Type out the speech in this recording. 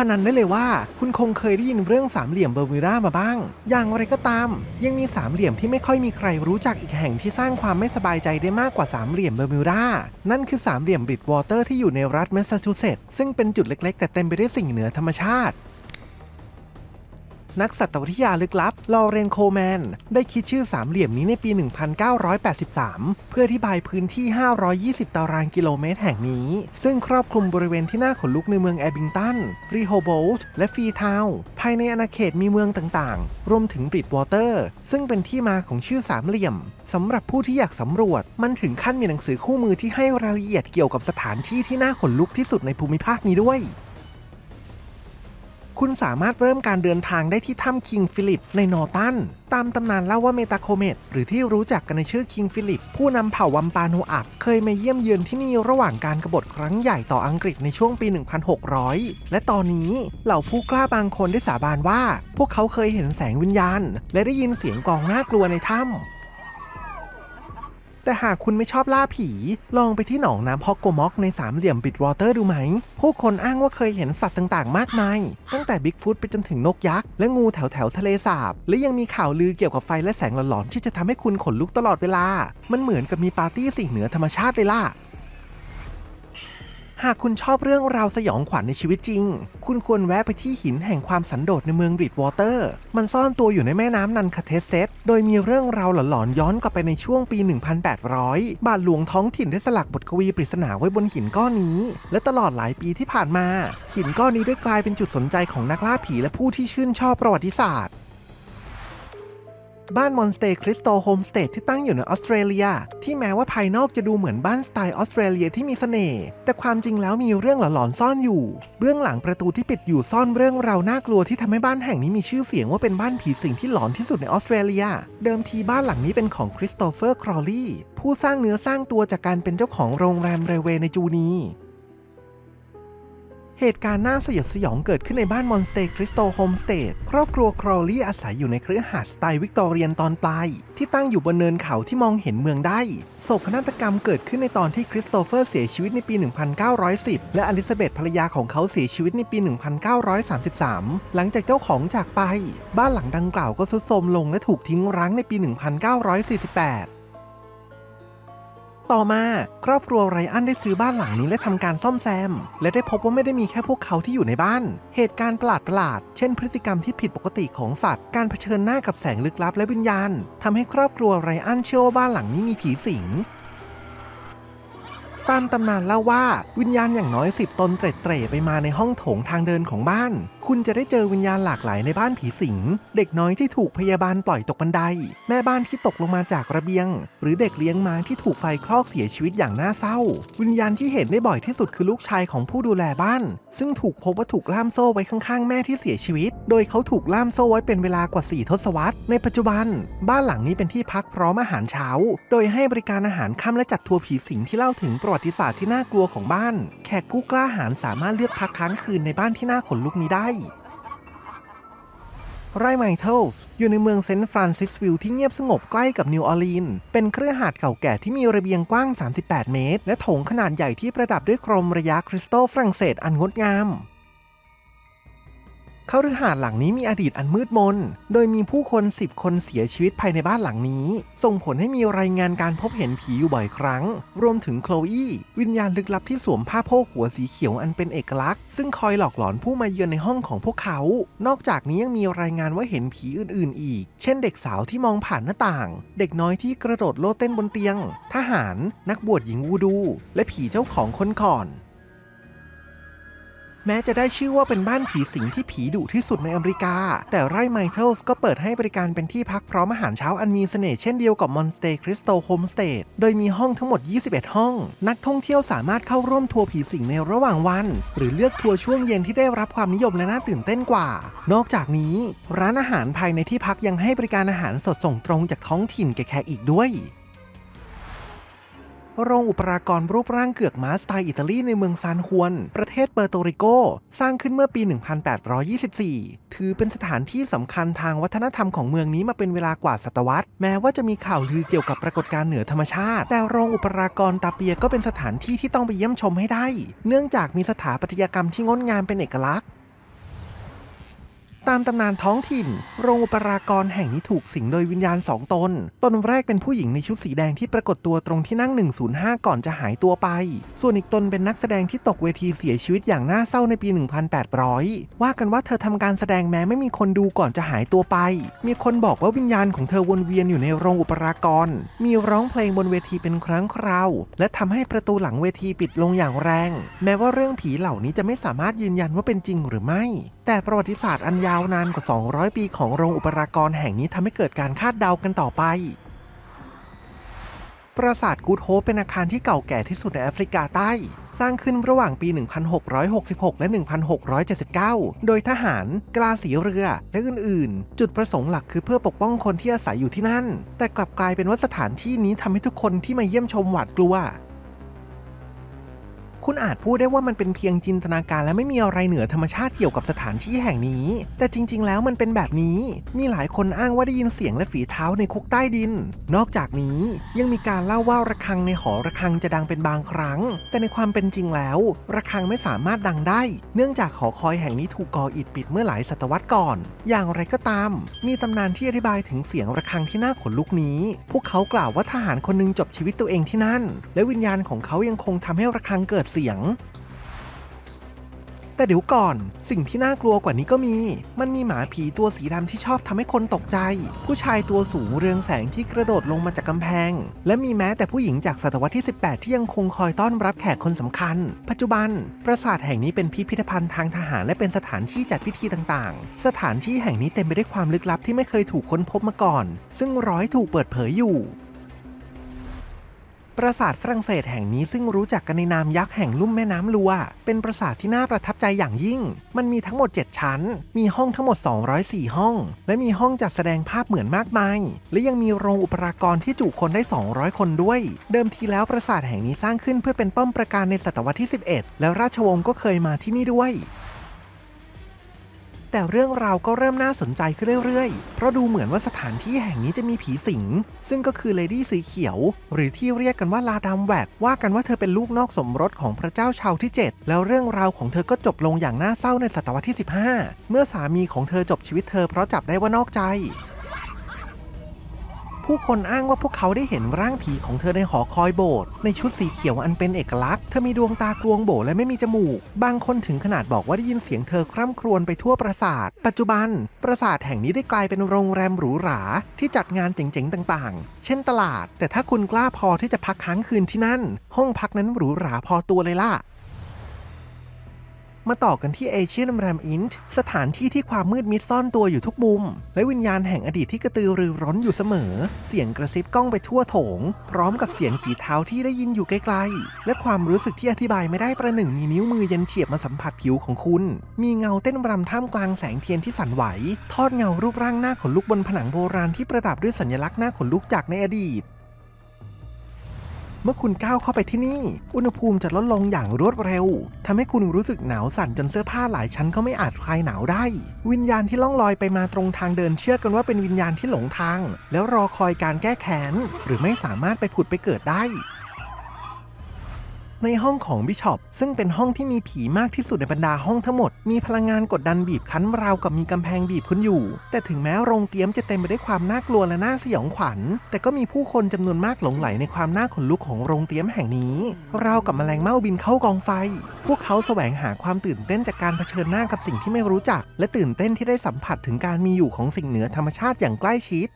พนันได้เลยว่า คุณคงเคยได้ยินเรื่องสามเหลี่ยมเบอร์มิวรามาบ้าง อย่างไรก็ตาม ยังมีสามเหลี่ยมที่ไม่ค่อยมีใครรู้จักอีกแห่งที่สร้างความไม่สบายใจได้มากกว่าสามเหลี่ยมเบอร์มิวรานั่นคือสามเหลี่ยมบริดวอเตอร์ที่อยู่ในรัฐแมสซาชูเซตส์ซึ่งเป็นจุดเล็กๆ แต่เต็มไปด้วยสิ่งเหนือธรรมชาติ นักสัตววิทยาลึกลับลอเรนโคแมน ได้คิดชื่อสามเหลี่ยมนี้ในปี 1983 เพื่ออธิบายพื้นที่ 520 ตารางกิโลเมตรแห่งนี้ ซึ่งครอบคลุมบริเวณที่น่าขนลุกในเมืองแอบิงตัน รีโฮโบลต์ และฟรีทาวน์ภายในอาณาเขตมีเมืองต่างๆ รวมถึงบริดวอเตอร์ ซึ่งเป็นที่มาของชื่อสามเหลี่ยมสำหรับผู้ที่อยากสำรวจ มันถึงขั้นมีหนังสือคู่มือที่ให้รายละเอียดเกี่ยวกับสถานที่ที่น่าขนลุกที่สุดในภูมิภาคนี้ด้วย คุณสามารถเริ่มการเดินทางได้ที่ถ้ำคิงฟิลิปในนอร์ตัน ตามตำนานเล่าว่าเมตาโคเมตหรือที่รู้จักกันในชื่อคิงฟิลิป ผู้นำเผ่าวัมปาโนอักเคยมาเยี่ยมเยือนที่นี่ระหว่างการกบฏครั้งใหญ่ต่ออังกฤษในช่วงปี 1600 และตอนนี้เหล่าผู้กล้าบางคนได้สาบานว่า พวกเขาเคยเห็นแสงวิญญาณ และได้ยินเสียงกลองน่ากลัวในถ้ำ แต่หากคุณไม่ชอบล่าผี ลองไปที่หนองน้ำฮอกโกม็อกในสามเหลี่ยมบิดวอเตอร์ดูไหม ผู้คนอ้างว่าเคยเห็นสัตว์ต่างๆ มากมาย ตั้งแต่บิ๊กฟุตไปจนถึงนกยักษ์ และงูแถวแถวๆทะเลสาบ และยังมีข่าวลือเกี่ยวกับไฟและแสงหลอนๆที่จะทำให้คุณขนลุกตลอดเวลา มันเหมือนกับมีปาร์ตี้สิ่งเหนือธรรมชาติเลยล่ะ หากคุณชอบเรื่องราวสยองขวัญในชีวิตจริง คุณควรแวะไปที่หินแห่งความสันโดษในเมืองบริดวอเตอร์ มันซ่อนตัวอยู่ในแม่น้ำนันคาเทสเซต โดยมีเรื่องราวหลอนๆย้อนกลับไปในช่วงปี 1800 บาทหลวงท้องถิ่นได้สลักบทกวีปริศนาไว้บนหินก้อนนี้ และตลอดหลายปีที่ผ่านมา หินก้อนนี้ได้กลายเป็นจุดสนใจของนักล่าผีและผู้ที่ชื่นชอบประวัติศาสตร์ บ้านมอนสเตย์คริสโตโฮมสเตย์ที่ตั้งอยู่ในออสเตรเลีย ที่แม้ว่าภายนอกจะดูเหมือนบ้านสไตล์ออสเตรเลียที่มีเสน่ห์แต่ความจริงแล้วมีเรื่องหลอนๆซ่อนอยู่ เบื้องหลังประตูที่ปิดอยู่ซ่อนเรื่องราวน่ากลัวที่ทำให้บ้านแห่งนี้มีชื่อเสียงว่าเป็นบ้านผีสิงที่หลอนที่สุดในออสเตรเลีย เดิมทีบ้านหลังนี้เป็นของคริสโตเฟอร์ครอลลีผู้สร้างเนื้อสร้างตัวจากการเป็นเจ้าของโรงแรมเรเวในจูนี เหตุการณ์น่าสยดสยองเกิดขึ้นในบ้านมอนสเตย์คริสโตโฮมสเตดครอบครัวครอลลี่อาศัยอยู่ในเครือหาดสไตล์วิกตอเรียนตอนปลาย ที่ตั้งอยู่บนเนินเขาที่มองเห็นเมืองได้ โศกนาฏกรรมเกิดขึ้นในตอนที่คริสโตเฟอร์เสียชีวิตในปี 1910 และอลิซาเบธภรรยาของเขาเสียชีวิตในปี 1933 หลังจากเจ้าของจากไป บ้านหลังดังกล่าวก็ทรุดโทรมลงและถูกทิ้งร้างในปี 1948 ต่อมา ครอบครัวไรอันได้ซื้อบ้านหลังนี้และทำการซ่อมแซม และได้พบว่าไม่ได้มีแค่พวกเขาที่อยู่ในบ้าน เหตุการณ์ประหลาดๆเช่นพฤติกรรมที่ผิดปกติของสัตว์ การเผชิญหน้ากับแสงลึกลับและวิญญาณทำให้ครอบครัวไรอันเชื่อว่าบ้านหลังนี้มีผีสิงตามตำนานเล่าว่าวิญญาณอย่างน้อยสิบตนเตร็ดเตร่ไปมาในห้องโถงทางเดินของบ้านคุณจะได้เจอวิญญาณหลากหลายในบ้านผีสิง เด็กน้อยที่ถูกพยาบาลปล่อยตกบันได แม่บ้านที่ตกลงมาจากระเบียง หรือเด็กเลี้ยงม้าที่ถูกไฟคลอกเสียชีวิตอย่างน่าเศร้า วิญญาณที่เห็นได้บ่อยที่สุดคือลูกชายของผู้ดูแลบ้าน ซึ่งถูกพบว่าถูกล่ามโซ่ไว้ข้างๆ แม่ที่เสียชีวิต โดยเขาถูกล่ามโซ่ไว้เป็นเวลากว่า 4 ทศวรรษ ในปัจจุบัน บ้านหลังนี้เป็นที่พักพร้อมอาหารเช้า โดยให้บริการอาหารค่ำและจัดทัวร์ผีสิงที่เล่าถึงประวัติศาสตร์ที่น่ากลัวของบ้าน แขกผู้กล้าหาญสามารถเลือกพักค้างคืนในบ้านที่น่าขนลุกนี้ได้ ไร่ไมเทิลส์อยู่ในเมืองเซนต์ฟรานซิสวิลล์ที่เงียบสงบใกล้กับนิวออร์ลีนส์เป็นเครือหาดเก่าแก่ที่มีระเบียงกว้าง 38 เมตร และโถงขนาดใหญ่ที่ประดับด้วยโครมระยะคริสตัลฝรั่งเศสอันงดงาม คฤหาสน์หลังนี้มีอดีตอันมืดมน โดยมีผู้คน 10 คนเสียชีวิตภายในบ้านหลังนี้ ส่งผลให้มีรายงานการพบเห็นผีอยู่บ่อยครั้ง รวมถึงโคลอีวิญญาณลึกลับที่สวมผ้าโพกหัวสีเขียวอันเป็นเอกลักษณ์ ซึ่งคอยหลอกหลอนผู้มาเยือนในห้องของพวกเขา นอกจากนี้ยังมีรายงานว่าเห็นผีอื่น ๆ อีก เช่นเด็กสาวที่มองผ่านหน้าต่าง เด็กน้อยที่กระโดดโลดเต้นบนเตียง ทหาร นักบวชหญิงวูดู และผีเจ้าของคนก่อน แม้จะได้ชื่อว่าเป็นบ้านผีสิงที่ผีดุที่สุดในอเมริกา แต่ไร่ไมเคิลส์ก็เปิดให้บริการเป็นที่พักพร้อมอาหารเช้าอันมีเสน่ห์เช่นเดียวกับมอนสเตย์คริสโตโฮมสเตย์โดยมีห้องทั้งหมด 21 ห้อง นักท่องเที่ยวสามารถเข้าร่วมทัวร์ผีสิงในระหว่างวัน หรือเลือกทัวร์ช่วงเย็นที่ได้รับความนิยมและน่าตื่นเต้นกว่า นอกจากนี้ ร้านอาหารภายในที่พักยังให้บริการอาหารสดส่งตรงจากท้องถิ่นแก่แขกอีกด้วย โรงอุปรากรรูปร่างเกือกม้าสไตล์อิตาลีในเมืองซานฮวน ประเทศเปอร์โตริโก สร้างขึ้นเมื่อปี 1824 ถือเป็นสถานที่สำคัญทางวัฒนธรรมของเมืองนี้มาเป็นเวลากว่าศตวรรษ แม้ว่าจะมีข่าวลือเกี่ยวกับปรากฏการณ์เหนือธรรมชาติ แต่โรงอุปรากรตาเปียก็เป็นสถานที่ที่ต้องไปเยี่ยมชมให้ได้ เนื่องจากมีสถาปัตยกรรมที่งดงามเป็นเอกลักษณ์ ตามตำนานท้องถิ่น โรงอุปรากรแห่งนี้ถูกสิงโดยวิญญาณสองตน ตนแรกเป็นผู้หญิงในชุดสีแดงที่ปรากฏตัวตรงที่นั่ง 105 ก่อนจะหายตัวไป ส่วนอีกตนเป็นนักแสดงที่ตกเวทีเสียชีวิตอย่างน่าเศร้าในปี 1800 ว่ากันว่าเธอทำการแสดงแม้ไม่มีคนดูก่อนจะหายตัวไป มีคนบอกว่าวิญญาณของเธอวนเวียนอยู่ในโรงอุปรากร มีร้องเพลงบนเวทีเป็นครั้งคราว และทำให้ประตูหลังเวทีปิดลงอย่างแรง แม้ว่าเรื่องผีเหล่านี้จะไม่สามารถยืนยันว่าเป็นจริงหรือไม่ แต่ประวัติศาสตร์อันยาวนานกว่า 200 ปีของโรงอุปรากรแห่งนี้ทำให้เกิดการคาดเดากันต่อไป ปราสาทกูดโฮปเป็นอาคารที่เก่าแก่ที่สุดในแอฟริกาใต้ สร้างขึ้นระหว่างปี 1666 และ 1679 โดยทหาร กลาสีเรือ และอื่น ๆ จุดประสงค์หลักคือเพื่อปกป้องคนที่อาศัยอยู่ที่นั่น แต่กลับกลายเป็นว่าสถานที่นี้ทำให้ทุกคนที่มาเยี่ยมชมหวาดกลัว คุณอาจพูดได้ว่ามันเป็นเพียงจินตนาการและไม่มีอะไรเหนือธรรมชาติเกี่ยวกับสถานที่แห่งนี้ แต่จริง ๆ แล้วมันเป็นแบบนี้ มีหลายคนอ้างว่าได้ยินเสียงและฝีเท้าในคุกใต้ดิน นอกจากนี้ยังมีการเล่าว่าระฆังในหอระฆังจะดังเป็นบางครั้ง แต่ในความเป็นจริงแล้ว ระฆังไม่สามารถดังได้ เนื่องจากหอคอยแห่งนี้ถูกก่ออิฐปิดเมื่อหลายศตวรรษก่อน อย่างไรก็ตาม มีตำนานที่อธิบายถึงเสียงระฆังที่น่าขนลุกนี้ พวกเขากล่าวว่าทหารคนหนึงจบชีวิตตัวเองที่นั่น และวิญญาณของเขายังคงทำให้ระฆังเกิดเสียงแต่เดี๋ยวก่อนสิ่งที่น่ากลัวกว่านี้ก็มี มันมีหมาผีตัวสีดำที่ชอบทำให้คนตกใจ ผู้ชายตัวสูงเรืองแสงที่กระโดดลงมาจากกำแพง และมีแม้แต่ผู้หญิงจากศตวรรษที่ 18 ที่ยังคงคอยต้อนรับแขกคนสำคัญ ปัจจุบัน ปราสาทแห่งนี้เป็นพิพิธภัณฑ์ทางทหารและเป็นสถานที่จัดพิธีต่างๆ สถานที่แห่งนี้เต็มไปด้วยความลึกลับที่ไม่เคยถูกค้นพบมาก่อน ซึ่งร้อยถูกเปิดเผยอยู่ ปราสาทฝรั่งเศสแห่งนี้ซึ่งรู้จักกันในนามยักษ์แห่งลุ่มแม่น้ำลัว เป็นปราสาทที่น่าประทับใจอย่างยิ่ง มันมีทั้งหมด 7 ชั้น มีห้องทั้งหมด 204 ห้อง และมีห้องจัดแสดงภาพเหมือนมากมาย และยังมีโรงอุปรากรที่จุคนได้ 200 คนด้วย เดิมทีแล้วปราสาทแห่งนี้สร้างขึ้นเพื่อเป็นป้อมปราการในศตวรรษที่ 11 แล้วราชวงศ์ก็เคยมาที่นี่ด้วย แต่เรื่องราวก็เริ่มน่าสนใจขึ้นเรื่อยๆ เพราะดูเหมือนว่าสถานที่แห่งนี้จะมีผีสิง ซึ่งก็คือเลดี้สีเขียว หรือที่เรียกกันว่าลาดามแวดว่ากันว่าเธอเป็นลูกนอกสมรสของพระเจ้าชาวที่ 7 แล้วเรื่องราวของเธอก็จบลงอย่างน่าเศร้าในศตวรรษที่ 15 เมื่อสามีของเธอจบชีวิตเธอเพราะจับได้ว่านอกใจ ผู้คนอ้างว่าพวกเขาได้เห็นร่างผีของเธอในหอคอยโบสถ์ในชุดสีเขียวอันเป็นเอกลักษณ์ เธอมีดวงตากลวงโบและไม่มีจมูก บางคนถึงขนาดบอกว่าได้ยินเสียงเธอคร่ำครวญไปทั่วปราสาท ปัจจุบัน ปราสาทแห่งนี้ได้กลายเป็นโรงแรมหรูหราที่จัดงานเจ๋งๆต่างๆ เช่นตลาด แต่ถ้าคุณกล้าพอที่จะพักค้างคืนที่นั่น ห้องพักนั้นหรูหราพอตัวเลยล่ะ มาต่อกันที่เอเชียนแรมอินท์สถานที่ที่ความมืดมิดซ่อนตัวอยู่ทุกมุม และวิญญาณแห่งอดีตที่กระตือรือร้นอยู่เสมอ เสียงกระซิบก้องไปทั่วโถง พร้อมกับเสียงฝีเท้าที่ได้ยินอยู่ไกลๆ และความรู้สึกที่อธิบายไม่ได้ประหนึ่งมีนิ้วมือเย็นเฉียบมาสัมผัสผิวของคุณ มีเงาเต้นรำท่ามกลางแสงเทียนที่สั่นไหว ทอดเงารูปร่างหน้าขนลุกบนผนังโบราณที่ประดับด้วยสัญลักษณ์หน้าขนลุกจากในอดีต เมื่อคุณก้าวเข้าไปที่นี่ อุณหภูมิจะลดลงอย่างรวดเร็วทำให้คุณรู้สึกหนาวสั่นจนเสื้อผ้าหลายชั้นก็ไม่อาจคลายหนาวได้ วิญญาณที่ล่องลอยไปมาตรงทางเดินเชื่อกันว่าเป็นวิญญาณที่หลงทาง แล้วรอคอยการแก้แค้นหรือไม่สามารถไปผุดไปเกิดได้ ในห้องของบิชอปซึ่งเป็นห้องที่มีผีมากที่สุดในบรรดาห้องทั้งหมด มีพลังงานกดดันบีบคั้นราวกับมีกำแพงบีบคุณอยู่ แต่ถึงแม้โรงเตรียมจะเต็มไปด้วยความน่ากลัวและน่าสยองขวัญ แต่ก็มีผู้คนจำนวนมากหลงไหลในความน่าขนลุกของโรงเตรียมแห่งนี้ ราวกับแมลงเม่าบินเข้ากองไฟ พวกเขาแสวงหาความตื่นเต้นจากการเผชิญหน้ากับสิ่งที่ไม่รู้จัก และตื่นเต้นที่ได้สัมผัสถึงการมีอยู่ของสิ่งเหนือธรรมชาติอย่างใกล้ชิด